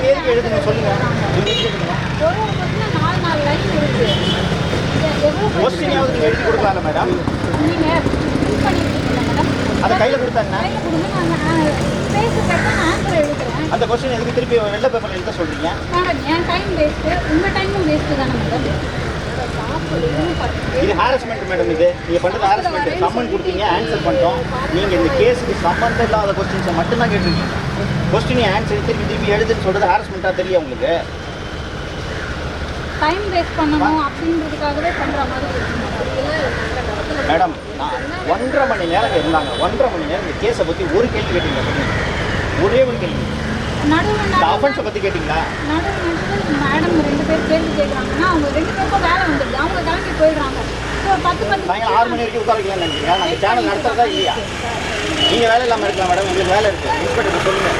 எதுக்கு எழுதுங்க சொல்லுங்க. கொஸ்டினாவது நீங்கள் எழுதி கொடுக்கலாம்ல மேடம்? அதை கையில் எழுதுறேன். அந்த கொஸ்டின் எதுக்கு திருப்பி வெள்ளை பேப்பரில் எழுத சொல்றீங்க? மேடம் என் டைம் வேஸ்ட்டு உங்கள் டைமும் வேஸ்ட்டு தானே மேடம் இது ஹாரஸ்மெண்ட் மேடம் இது. நீங்கள் பண்ணுறது ஹாரஸ்மெண்ட் சம்மன் கொடுத்தீங்க ஆன்சர் பண்ணிட்டோம். நீங்கள் இந்த கேஸுக்கு சம்மந்தம் இல்லாத கொஸ்டின்ஸை மட்டும்தான் கேட்டிருக்கீங்க. கொஸ்டின் ஆன்சர் திருப்பி திருப்பி எழுதுன்னு சொல்கிறது ஹாரஸ்மெண்ட்டாக தெரியும் உங்களுக்கு? டைம் வேஸ்ட் பண்ணணும் அப்படின்றதுக்காகவே பண்ணுற மாதிரி மேடம் நான் ஒன்றரை மணி நேரம் இருந்தாங்க. ஒன்றரை மணி நேரம் இந்த கேஸை பற்றி ஒரு கேள்வி கேட்டீங்க. ஒரே ஒரு கேள்வி. நடுவில் நடுவில் பற்றி கேட்டிங்களா? நடுவில் நடுவில் மேடம் ரெண்டு பேர் கேள்வி கேட்குறாங்கன்னா அவங்க ரெண்டு பேருக்கும் வேலை வந்துடுது. அவங்க கிளம்பி போயிடுறாங்க. ஸோ பத்து பத்து சாயங்காலம் ஆறு மணி வரைக்கும் உட்கார வைக்கலாம்னு நினைக்கிறீங்க நாங்கள் சேனல் நடத்துறதா இல்லையா? நீங்கள் வேலை இல்லாமல் இருக்கலாம் மேடம் உங்களுக்கு வேலை இருக்குது இன்ஸ்பெக்டர் சொல்லுங்கள்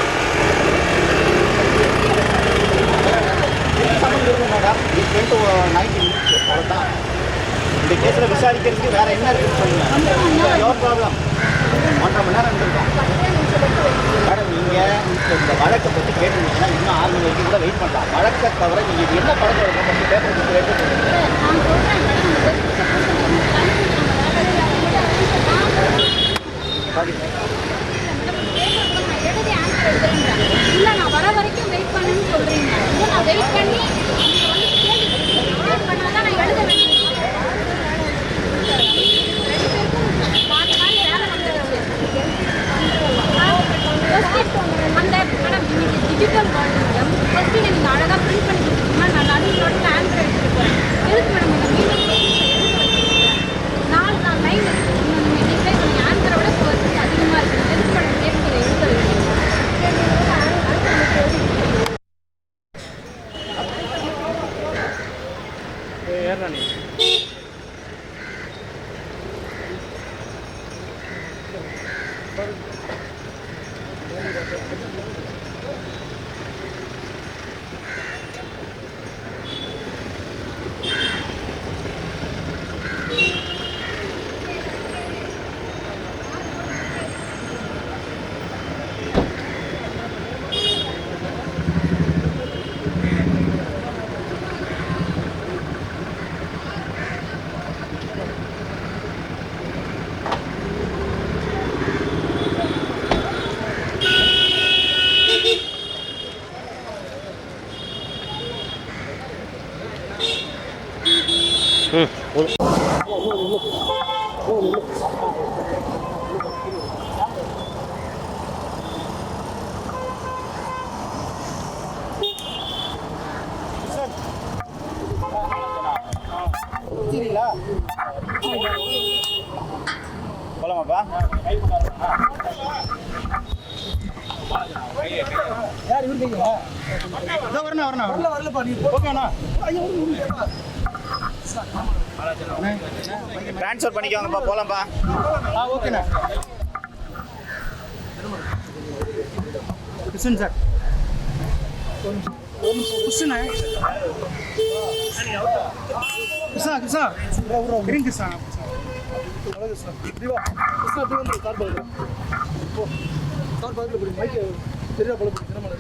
மேடம் இது டுவெண்ட்டு நைன்டி மினிட்ஸ் அவ்வளோதான் இந்த கேஸில் விசாரிக்கிறதுக்கு வேறு என்ன இருக்குன்னு சொல்லுங்கள் யோர் ப்ராப்ளம் ஒன்றரை மணி நேரம் இருந்திருக்கோம் மேடம் நீங்கள் இந்த வழக்கை பற்றி கேட்டிருந்தீங்கன்னா இன்னும் ஆறு மணி வரைக்கும் கூட வெயிட் பண்ணலாம் வழக்கை தவிர நீங்கள் இது என்ன படத்தை இருக்கும் ஃபஸ்ட்டு பேப்பர் கொடுத்து எடுத்து சொல்லுங்கள். நான் சொல்கிறேன் மேடம் இந்த பேருக்கு எழுதி ஆன்சர் எழுதுறேன் இல்லை நான் வர வரைக்கும் வெயிட் பண்ணுன்னு சொல்கிறீங்க நான் வெயிட் பண்ணி ఎర్రని போலாமாப்பா யார் இவரு வரணும் வரணும். வரல வரலப்பா நீ ஓகேண்ணா. ட்ரான்ஸ்ஃபர் பண்ணிக்கோங்கப்பா போகலாம்ப்பா ஆ ஓகேண்ணா கிருஷ்ணன் சார். கிருஷ்ணா கிருஷ்ணா கிருஷ்ணா இருங்க கிருஷ்ணா கிருஷ்ணா தீவா கிருஷ்ணா தீவா வந்து கார் பாருங்க ஓ கார் பாருங்க போய் மைக் தெரியா போல தினமலை